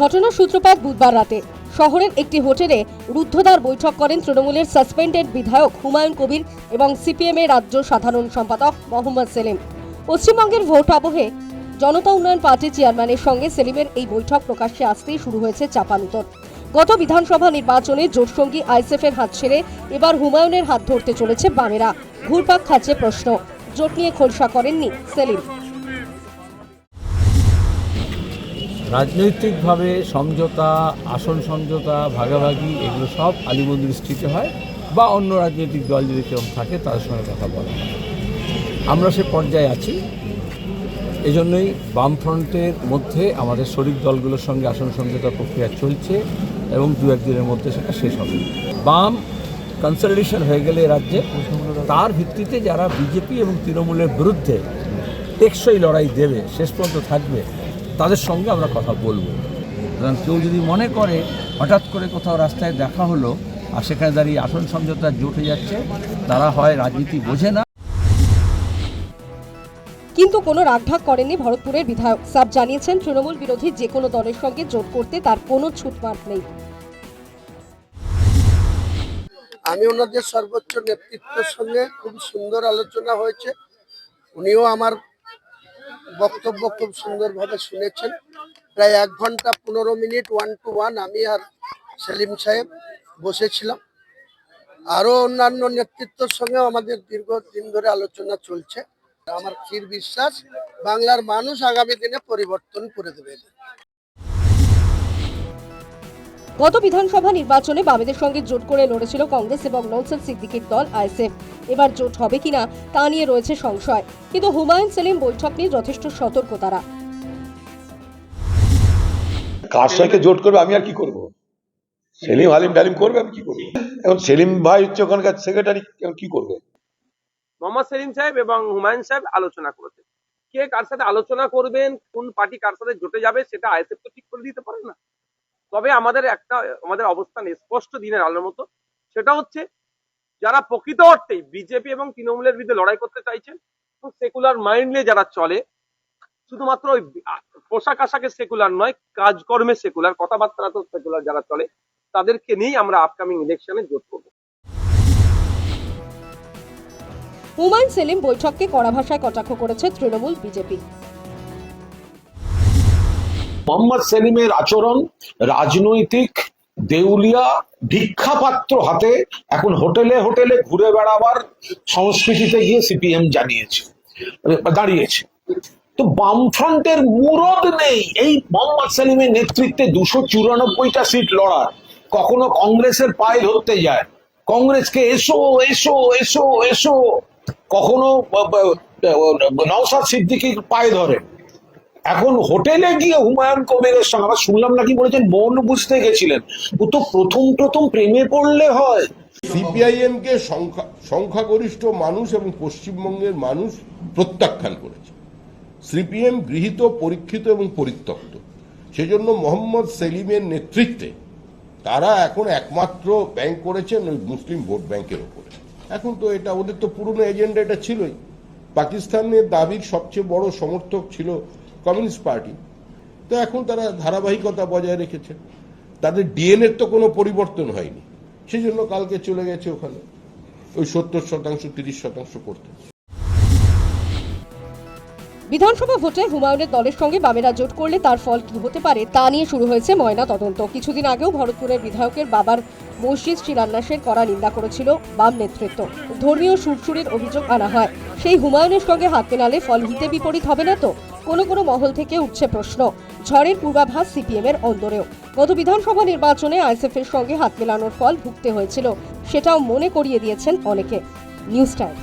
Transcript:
ঘটনার সূত্রপাত বুধবার রাতে। শহরের একটি হোটেলে রুদ্ধদ্বার বৈঠক করেন তৃণমূলের সাসপেন্ডেড বিধায়ক হুমায়ুন কবির এবং সিপিএম এর রাজ্য সাধারণ সম্পাদক মোহাম্মদ সেলিম। পশ্চিমবঙ্গের ভোট আবহে জনতা উন্নয়ন পার্টির চেয়ারম্যানের সঙ্গে সেলিমের এই বৈঠক প্রকাশ্যে আসতেই শুরু হয়েছে চাপানুতর গত বিধানসভা নির্বাচনে জোটসঙ্গী আইসেফের হাত ছেড়ে এবার হুমায়ুনের হাত ধরতে চলেছে বামেরা। ঘুরপাক খাচ্ছে প্রশ্ন। জোট নিয়ে খোলসা করেননি সেলিম। রাজনৈতিকভাবে সমঝোতা, আসন সমঝোতা, ভাগাভাগি, এগুলো সব আলিমন্দির স্ট্রিটে হয় বা অন্য রাজনৈতিক দল যদি কেউ থাকে তাদের সঙ্গে কথা বলা আমরা সে পর্যায়ে আছি। এজন্যই বামফ্রন্টের মধ্যে আমাদের শরিক দলগুলোর সঙ্গে আসন সমঝোতা প্রক্রিয়া চলছে এবং দু একদিনের মধ্যে সেটা শেষ হবে। বাম কনসলিডেশন হয়ে গেলে রাজ্যে। তার ভিত্তিতে যারা বিজেপি এবং তৃণমূলের বিরুদ্ধে টেকসই লড়াই দেবে, শেষ পর্যন্ত থাকবে তাদের সঙ্গে আমরা কথা বলব। সুতরাং কেউ যদি মনে করে হঠাৎ করে কোথাও রাস্তায় দেখা হলো আর সেখানে দাঁড়িয়ে আসন সমঝোতা জোটে যাচ্ছে তারা হয় রাজনীতি বোঝে না। কিন্তু কোনো রাগঢাক করেননি ভরতপুরের বিধায়ক। সাব জানিয়েছেন তৃণমূল বিরোধী যে কোনো দলের সঙ্গে জোট করতে তার কোনো ছুটমার্ট নেই। আমি ওনাদের সর্বোচ্চ নেতৃত্বের সঙ্গে খুব সুন্দর আলোচনা হয়েছে। উনিও আমার বক্তব্য খুব সুন্দরভাবে শুনেছেন। প্রায় এক ঘণ্টা পনেরো মিনিট ওয়ান টু ওয়ান আমি আর সেলিম সাহেব বসেছিলাম। আরও অন্যান্য নেতৃত্বের সঙ্গেও আমাদের দীর্ঘদিন ধরে আলোচনা চলছে। আমার ক্ষীর বিশ্বাস, বাংলার মানুষ আগামী দিনে পরিবর্তন করে দেবে। গত বিধানসভা নির্বাচনে বামেদের সঙ্গে জোট করে লড়েছিল কংগ্রেস এবং নৌসাদ সিদ্দিকির দল আইএসএফ। এবার জোট হবে কিনা তা নিয়ে রয়েছে সংশয়। কিন্তু হুমায়ুন সেলিম বৈঠক নিয়ে যথেষ্ট সতর্ক তারা। কার সঙ্গে জোট করবে আমি আর কি করব? সেলিম হালিম ডালিম করবে আমি কি করব? এখন সেলিম ভাই হচ্ছে ওখানকার সেক্রেটারি কি করবে? মোহাম্মদ সেলিম সাহেব এবং হুমায়ুন সাহেব আলোচনা করেছেন। কে কার সাথে আলোচনা করবেন কোন পার্টি কার সাথে জোটে যাবে সেটা আইএসএফ তো ঠিক করে দিতে পারে না। তবে আমাদের একটা, আমাদের অবস্থান স্পষ্ট দিনের আলোর মতো। সেটা হচ্ছে, যারা প্রকৃত অর্থেই বিজেপি এবং তৃণমূলের বিরুদ্ধে লড়াই করতে চাইছেন সেকুলার মাইন্ড নিয়ে যারা চলে, শুধুমাত্র ওই পোশাক আশাকে সেকুলার নয়, কাজকর্মে সেকুলার কথাবার্তা তো সেকুলার যারা চলে, তাদেরকে নিয়েই আমরা আপকামিং ইলেকশনে জোট করব। হুমায়ুন সেলিম বৈঠককে কড়া ভাষায় কটাক্ষ করেছে তৃণমূল বিজেপি। মোহাম্মদ সেলিমের আচরণ, রাজনৈতিক দেউলিয়া, ভিক্ষাপাত্র হাতে এখন হোটেলে হোটেলে ঘুরে বেড়াবার সংস্কৃতিতে গিয়ে সিপিএম জানিয়েছে দাঁড়িয়েছে। তো বামফ্রন্টের মুরদ নেই। এই মোহাম্মদ সেলিমের নেতৃত্বে দুশো চুরানব্বইটা সিট লড়ার। কখনো কংগ্রেসের পায়ে ধরতে যায়। কংগ্রেসকে এসো এসো এসো এসো। কখনো নওসাদ সিদ্দিকির পায়ে ধরে। এখন হোটেলে গিয়ে হুমায়ুন কবিরের সঙ্গে আবার শুনলাম নাকি বলেছেন মন বুঝতে গেছিলেন। ও তো প্রথম প্রথম প্রেমে পড়লে হয়। সিপিআইএম কে সংখ্যা, সংখ্যাগরিষ্ঠ মানুষ এবং পশ্চিমবঙ্গের মানুষ প্রত্যাখ্যান করেছে। সিপিএম গৃহীত, পরীক্ষিত এবং পরিত্যক্ত। সেজন্য মোহাম্মদ সেলিমের নেতৃত্বে তারা এখন একমাত্র ব্যাংক করেছেন ওই মুসলিম ভোট ব্যাংকের ওপরে। এখন তো এটা, ওদের তো পুরনো এজেন্ডা এটা ছিলই। পাকিস্তানের দাবির সবচেয়ে বড় সমর্থক ছিল কমিউনিস্ট পার্টি। তো এখন তারা ধারাবাহিকতা বজায় রেখেছে। তাদের ডিএনএর তো কোনো পরিবর্তন হয়নি। সেই জন্য কালকে চলে গেছে ওখানে। ওই সত্তর শতাংশ, তিরিশ শতাংশ করতে। বিধানসভা ভোটে হুমায়ুনের দলের সঙ্গে বামেরা জোট করলে তার ফল কি হতে পারে, তা নিয়ে শুরু হয়েছে ময়না তদন্ত। কিছুদিন আগেও ভরতপুরের বিধায়কের বাবার মসজিদ শিলান্যাসের করা নিন্দা করেছিল বাম নেতৃত্ব। ধর্মীয় সুরসুরের অভিযোগ আনা হয়। সেই হুমায়ুনের সঙ্গে হাত মেলালে ফল হিতে বিপরীত হবে না তো? কোনো কোনো মহল থেকে উঠছে প্রশ্ন। ঝড়ের পূর্বাভাস সিপিএম এর অন্দরেও। গত বিধানসভা নির্বাচনে আইএসএফ এর সঙ্গে হাত মেলানোর ফল ভুগতে হয়েছিল, সেটাও মনে করিয়ে দিয়েছেন অনেকে। News time.